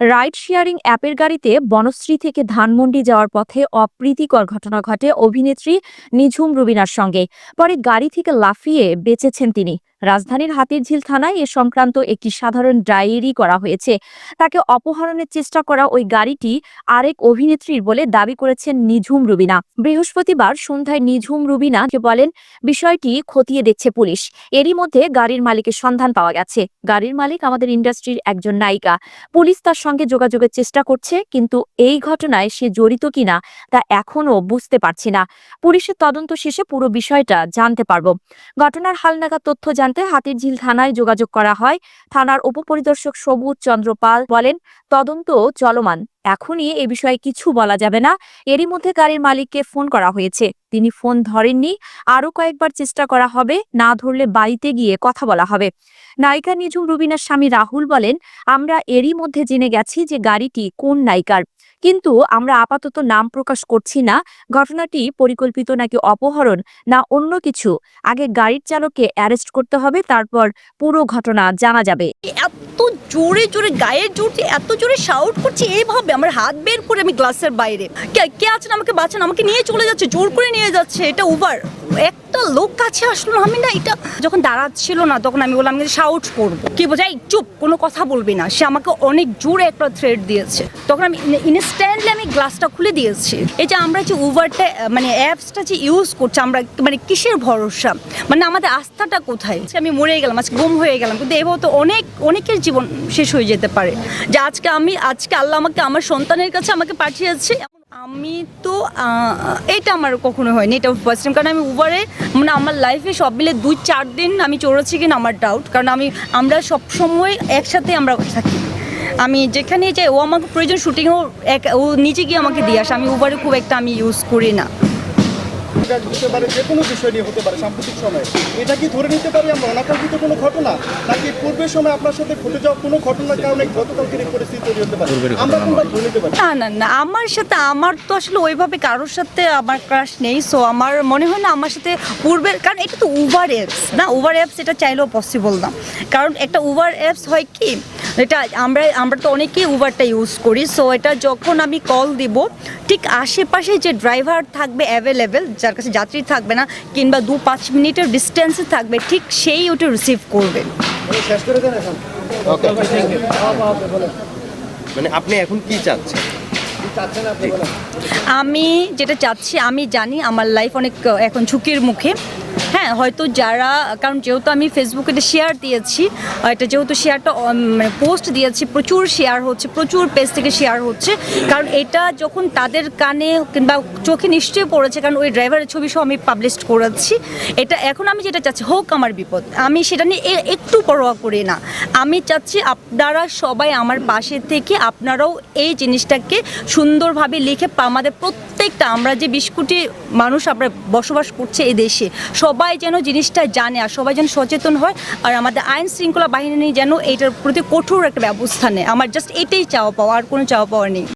Ride sharing অ্যাপের গাড়িতে বনশ্রী থেকে ধানমন্ডি যাওয়ার পথে অপ্রীতিকর ঘটনা ঘটে অভিনেত্রী নিঝুম রুবিনার সঙ্গে। পরে গাড়ি থেকে লাফিয়ে বেঁচেছেন তিনি। রাজধানীর হাতিরঝিল থানায় এ সংক্রান্ত একটি সাধারণ ডায়েরি করা হয়েছে। তাকে অপহরণের চেষ্টা করা ওই গাড়িটি আরেক অভিনেত্রীর বলে দাবি করেছেন নিঝুম রুবিনা। বৃহস্পতিবার সন্ধ্যায় নিঝুম রুবিনা বলেন, বিষয়টি খতিয়ে দেখছে পুলিশ। এরই মধ্যে গাড়ির মালিকের সন্ধান পাওয়া গেছে। গাড়ির মালিক আমাদের ইন্ডাস্ট্রির একজন নায়িকা। পুলিশ তার সঙ্গে যোগাযোগের চেষ্টা করছে, কিন্তু এই ঘটনায় সে জড়িত কিনা তা এখনও বুঝতে পারছি না। পুলিশের তদন্ত শেষে পুরো বিষয়টা জানতে পারব। ঘটনার হালনাগাদ তথ্য জানতে হাতিরঝিল থানায় যোগাযোগ করা হয়। থানার উপপরিদর্শক সবুজ চন্দ্র পাল বলেন, তদন্ত চলমান। এখনই এ বিষয়ে কিছু বলা যাবে না। এরই মধ্যে গাড়ির মালিককে ফোন করা হয়েছে। তিনি ফোন ধরেননি। আরও কয়েকবার চেষ্টা করা হবে। না ধরলে বাড়িতে গিয়ে কথা বলা হবে। নায়িকা নিঝুম রুবিনার স্বামী রাহুল বলেন, আমরা এরই মধ্যে জেনে গেছি যে গাড়িটি কোন নায়িকার। কিন্তু আমরা আপাতত নাম প্রকাশ করছি না। ঘটনাটি পরিকল্পিত নাকি অপহরণ না অন্য কিছু? আগে গাড়ির চালককে অ্যারেস্ট করতে হবে, তারপর পুরো ঘটনা জানা যাবে। এত জোরে জোরে গায়ের জোর এত জোরে শাউট করছে এইভাবে আমার হাত বের করে আমি গ্লাসের বাইরে। কে- কে আছেন? আমাকে বাঁচান। আমাকে নিয়ে চলে যাচ্ছে, জোর করে নিয়ে যাচ্ছে। এটা উবার একটা লোক কাছে আসলো না, আমি না এটা যখন দাঁড়াচ্ছিল না তখন আমি বললাম শাউট করব। কি বোঝাই চুপ কোনো কথা বলবি না। সে আমাকে অনেক জোরে একটা থ্রেড দিয়েছে। তখন আমি ইনস্ট্যান্টলি আমি গ্লাসটা খুলে দিয়েছি। এই যে আমরা যে উবারটা মানে অ্যাপসটা যে ইউজ করছি আমরা মানে কিসের ভরসা? মানে আমাদের আস্থাটা কোথায়? আমি মরে গেলাম আজকে গুম হয়ে গেলাম। কিন্তু এভাবে তো অনেক অনেকের জীবন শেষ হয়ে যেতে পারে। যে আজকে আমি আজকে আল্লাহ আমাকে আমার সন্তানের কাছে আমাকে পাঠিয়েছে। আমি তো এটা আমার কখনো হয়নি, এটা ফার্স্ট টাইম কারণ আমি উবারে মানে আমার লাইফে সব মিলে দুই, চার দিন আমি চড়েছি কিনা আমার ডাউট কারণ আমি, আমরা সব সময় একসাথে আমরা থাকি। আমি যেখানে যাই, ও আমাকে প্রয়োজন শুটিংও এক, ও নিজে গিয়ে আমাকে দিয়ে আসে। আমি উবারে খুব একটা আমি ইউজ করি না। হতে পারে যে কোনো বিষয় নিয়ে হতে পারে সাম্প্রতিক সময়ে। এটা কি ধরে নিতে পারি আমরা? অনাকাঙ্ক্ষিত কোনো ঘটনা? নাকি পূর্বের সময় আপনার সাথে ঘটে যাওয়া কোনো ঘটনার কারণে গতকালকের এই পরিস্থিতি তৈরি হতে পারে? আমরা কোনটা ধরে নিতে পারি? না না না আমার সাথে আমার তো আসলে ওইভাবে কারোর সাথে আমার ক্রাশ নেই সো আমার মনে হয় না আমার সাথে পূর্বের কারণ এটা তো উবার অ্যাপস না? উবার অ্যাপস এটা চাইলেও পসিবল না। কারণ একটা উবার অ্যাপস হয় কি এটা আমরা আমরা তো অনেকেই উবারটা ইউজ করি সো এটা যখন আমি কল দিব ঠিক আশেপাশে যে ড্রাইভার থাকবে অ্যাভেলেবেল যার কাছে যাত্রী থাকবে না কিংবা দু পাঁচ মিনিটের ডিস্টেন্সে থাকবে ঠিক সেই ওটা রিসিভ করবে। মানে আপনি এখন কি চাচ্ছেন। আমি যেটা চাচ্ছি, আমি জানি আমার লাইফ অনেক এখন ঝুঁকির মুখে। হ্যাঁ হয়তো যারা, কারণ যেহেতু আমি ফেসবুকে এটা শেয়ার দিয়েছি এটা যেহেতু শেয়ারটা মানে পোস্ট দিয়েছি, প্রচুর শেয়ার হচ্ছে, প্রচুর পেজ থেকে শেয়ার হচ্ছে। কারণ এটা যখন তাদের কানে কিংবা চোখে নিশ্চয়ই পড়েছে, কারণ ওই ড্রাইভারের ছবি সহ আমি পাবলিশ করেছি। এটা এখন আমি যেটা চাচ্ছি, হোক আমার বিপদ। আমি সেটা নিয়ে একটু পরোয়া করি না। আমি চাচ্ছি আপনারা সবাই আমার পাশে থেকে আপনারাও এই জিনিসটাকে সুন্দরভাবে লিখে আমাদের প্রত্যেকটা, আমরা যে বিশ কোটি মানুষ আমরা বসবাস করছে এই দেশে, সবাই যেন জিনিসটা জানে আর সবাই যেন সচেতন হয় আর আমাদের আইন শৃঙ্খলা বাহিনী যেন এটার প্রতি কঠোর একটা ব্যবস্থা নেয়। আমার জাস্ট এটাই চাওয়া পাওয়া, আর কোনো চাওয়া পাওয়া নেই।